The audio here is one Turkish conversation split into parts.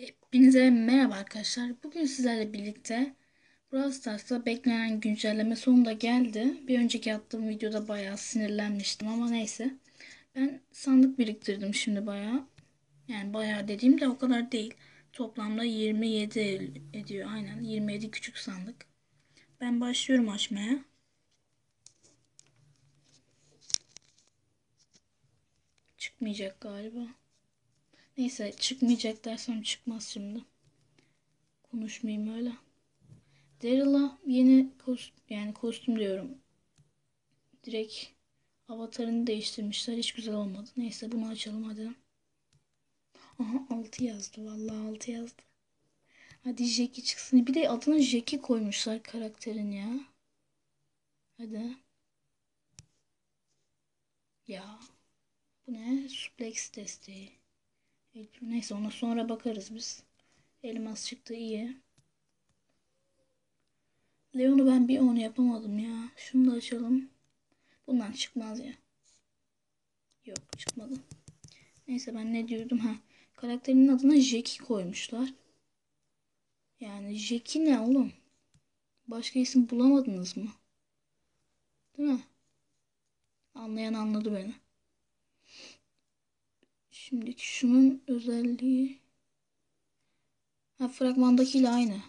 Hepinize merhaba arkadaşlar. Bugün sizlerle birlikte Brawl Stars'ta beklenen güncelleme sonunda geldi. Bir önceki attığım videoda bayağı sinirlenmiştim ama neyse. Ben sandık biriktirdim şimdi bayağı. Yani bayağı dediğim de o kadar değil. Toplamda 27 ediyor. Aynen 27 küçük sandık. Ben başlıyorum açmaya. Çıkmayacak galiba. Neyse çıkmayacak dersem çıkmaz şimdi. Konuşmayayım öyle. Daryl'a yeni kostüm yani kostüm diyorum. Direkt avatarını değiştirmişler. Hiç güzel olmadı. Neyse bunu açalım hadi. Aha 6 yazdı. Vallahi 6 yazdı. Hadi Jackie çıksın. Bir de adına Jackie koymuşlar karakterin ya. Hadi. Ya. Bu ne? Suplex desteği. Neyse ona sonra bakarız biz. Elmas çıktı iyi. Leon'u ben bir onu yapamadım ya. Şunu da açalım. Bundan çıkmaz ya. Yok çıkmadı. Neyse ben ne diyordum ha. Karakterinin adına Jackie koymuşlar. Yani Jackie ne oğlum? Başka isim bulamadınız mı? Değil mi? Anlayan anladı beni. Şimdiki şunun özelliği ha, fragmandakiyle aynı.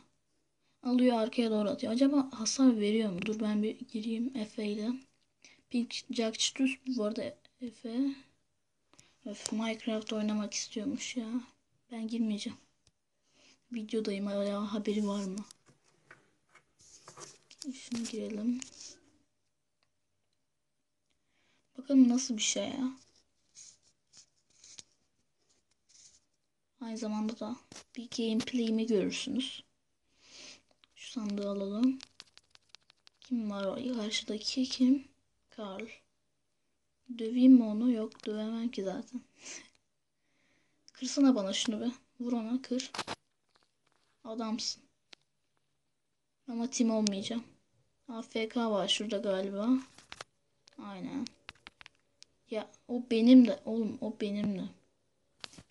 Alıyor arkaya doğru atıyor. Acaba hasar veriyor mu? Dur ben bir gireyim Efe ile. Pink Jack Chitus bu arada Efe. Öf, Minecraft oynamak istiyormuş ya. Ben girmeyeceğim. Videodayım hala haberi var mı? Şunu girelim. Bakalım nasıl bir şey ya. Aynı zamanda da bir gameplay'imi görürsünüz. Şu sandığı alalım. Kim var o? Karşıdaki kim? Carl. Döveyim mi onu? Yok dövemem ki zaten. Kırsana bana şunu be. Vur ona kır. Adamsın. Ama tim olmayacağım. AFK var şurada galiba. Aynen. Ya o benim de. Oğlum o benim de.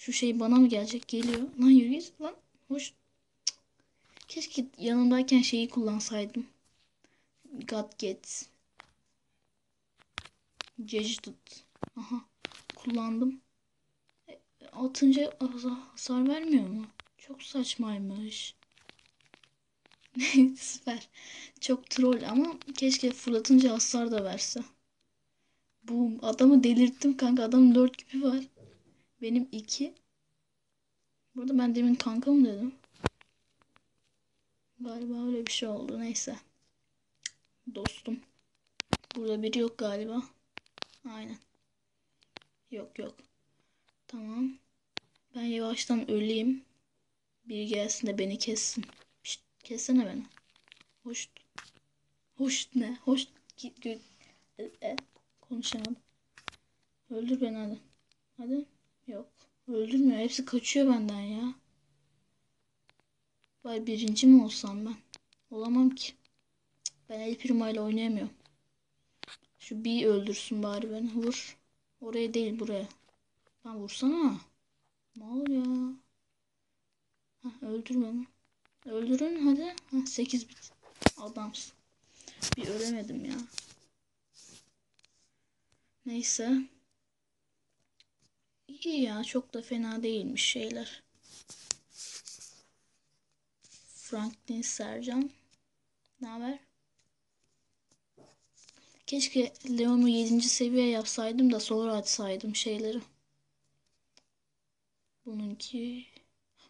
Şu şey bana mı gelecek? Geliyor. Lan yürü git lan. Hoş. Keşke yanımdayken şeyi kullansaydım. God get. Gadget. Aha. Kullandım. E, atınca hasar vermiyor mu? Çok saçmaymış. Süper. Çok troll ama keşke fırlatınca hasar da verse. Bu adamı delirttim kanka. Adamın dört gibi var. Benim iki. Burada ben demin kanka mı dedim? Galiba öyle bir şey oldu. Neyse. Dostum. Burada biri yok galiba. Aynen. Yok yok. Tamam. Ben yavaştan öleyim. Biri gelsin de beni kessin. Şişt, kessene beni. Hoş. Hoş ne? Hoş. E, e, konuşamadım. Öldür beni hadi. Hadi. Yok. Öldürmüyor. Hepsi kaçıyor benden ya. Vay birinci mi olsam ben? Olamam ki. Ben El Primo ile oynayamıyorum. Şu bir öldürsün bari beni. Vur. Oraya değil buraya. Lan vursana. Ne oluyor? Heh, öldür beni. Öldürün hadi. Heh, 8 bit. Adamsın. Bir ölemedim ya. Neyse. İyi ya çok da fena değilmiş şeyler. Franklin Sercan. Ne haber? Keşke Leon'u 7. seviye yapsaydım da sonra açsaydım şeyleri. Bununki.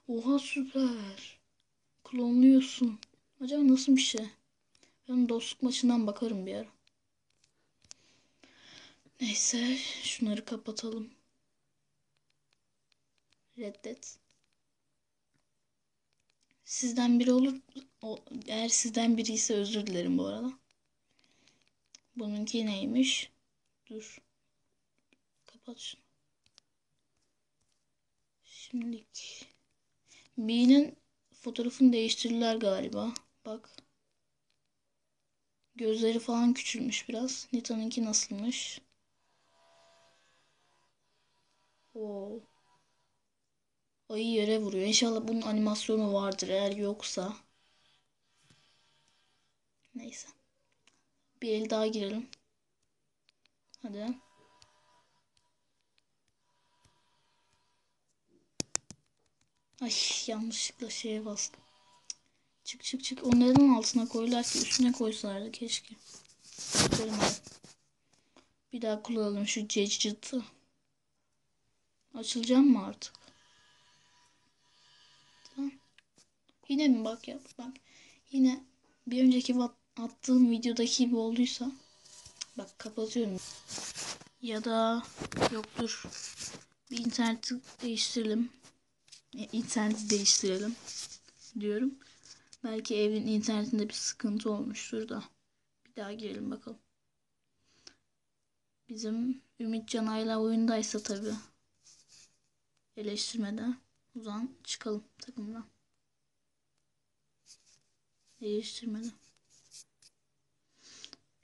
Oha süper. Klonluyorsun. Acaba nasıl bir şey? Ben dostluk maçından bakarım bir ara. Neyse şunları kapatalım. Reddet. Sizden biri olur. O, eğer sizden biri ise özür dilerim bu arada. Bununki neymiş? Dur. Kapat şunu. Şimdilik. B'nin fotoğrafını değiştirdiler galiba. Bak. Gözleri falan küçülmüş biraz. Nita'nınki nasılmış? Oo. Ayı yere vuruyor. İnşallah bunun animasyonu vardır. Eğer yoksa. Neyse. Bir el daha girelim. Hadi. Ay yanlışlıkla şeye bastım. Çık çık çık. O neden altına koyular ki? Üstüne koysalardı keşke. Hadi. Bir daha kullanalım şu cecit'i. Açılacağım mı artık? Yine mi bak yap bak. Yine bir önceki attığım videodaki gibi olduysa bak kapatıyorum. Ya da yoktur. Bir interneti değiştirelim. E, İnterneti değiştirelim diyorum. Belki evin internetinde bir sıkıntı olmuştur da. Bir daha girelim bakalım. Bizim Ümit Canayla oyundaysa tabi. Eleştirmede. O zaman çıkalım takımdan. Eleştirmede.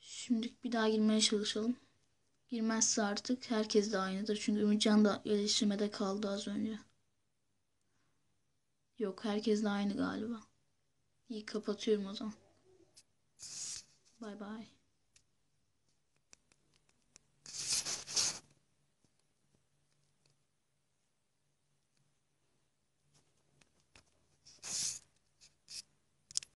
Şimdi bir daha girmeye çalışalım. Girmezse artık herkes de aynıdır. Çünkü Ümitcan da eleştirmede kaldı az önce. Yok herkes de aynı galiba. İyi kapatıyorum o zaman. Bay bay.